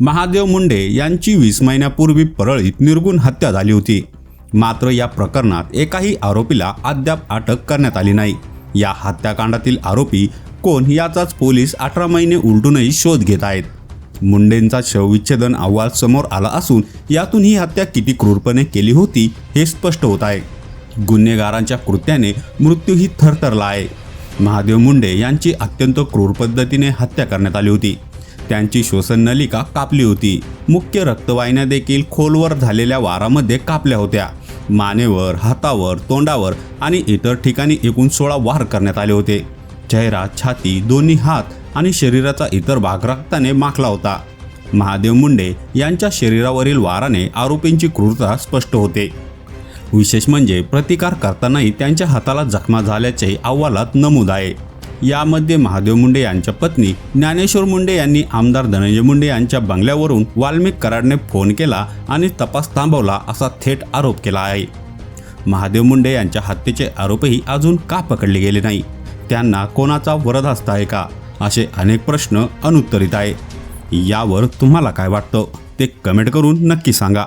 महादेव मुंडे यांची वीस महिन्यापूर्वी परळीत निर्गुण हत्या झाली होती. मात्र या प्रकरणात एकाही आरोपीला अद्याप अटक करण्यात आली नाही. या हत्याकांडातील आरोपी कोण याचाच पोलीस अठरा महिने उलटूनही शोध घेत आहेत. मुंडेंचा शवविच्छेदन अहवाल समोर आला असून यातून ही हत्या किती क्रूरपणे केली होती हे स्पष्ट होत आहे. गुन्हेगारांच्या कृत्याने मृत्यूही थरथरला आहे. महादेव मुंडे यांची अत्यंत क्रूर पद्धतीने हत्या करण्यात आली होती. त्यांची श्वसन नलिका कापली होती. मुख्य रक्तवाहिन्या देखील खोलवर झालेल्या वारामध्ये कापल्या होत्या. मानेवर हातावर तोंडावर आणि इतर ठिकाणी एकूण सोळा वार करण्यात आले होते. चेहरा छाती दोन्ही हात आणि शरीराचा इतर भाग रक्ताने माखला होता. महादेव मुंडे यांच्या शरीरावरील वाराने आरोपींची क्रूरता स्पष्ट होते. विशेष म्हणजे प्रतिकार करतानाही त्यांच्या हाताला जखमा झाल्याचे अहवालात नमूद आहे. यामध्ये महादेव मुंडे यांच्या पत्नी ज्ञानेश्वर मुंडे यांनी आमदार धनंजय मुंडे यांच्या बंगल्यावरून वाल्मिक कराडने फोन केला आणि तपास थांबवला असा थेट आरोप केला आहे. महादेव मुंडे यांच्या हत्येचे आरोपही अजून का पकडले गेले नाही? त्यांना कोणाचा वरदहस्त आहे का? असे अनेक प्रश्न अनुत्तरित आहे यावर तुम्हाला काय वाटतं? ते कमेंट करून नक्की सांगा.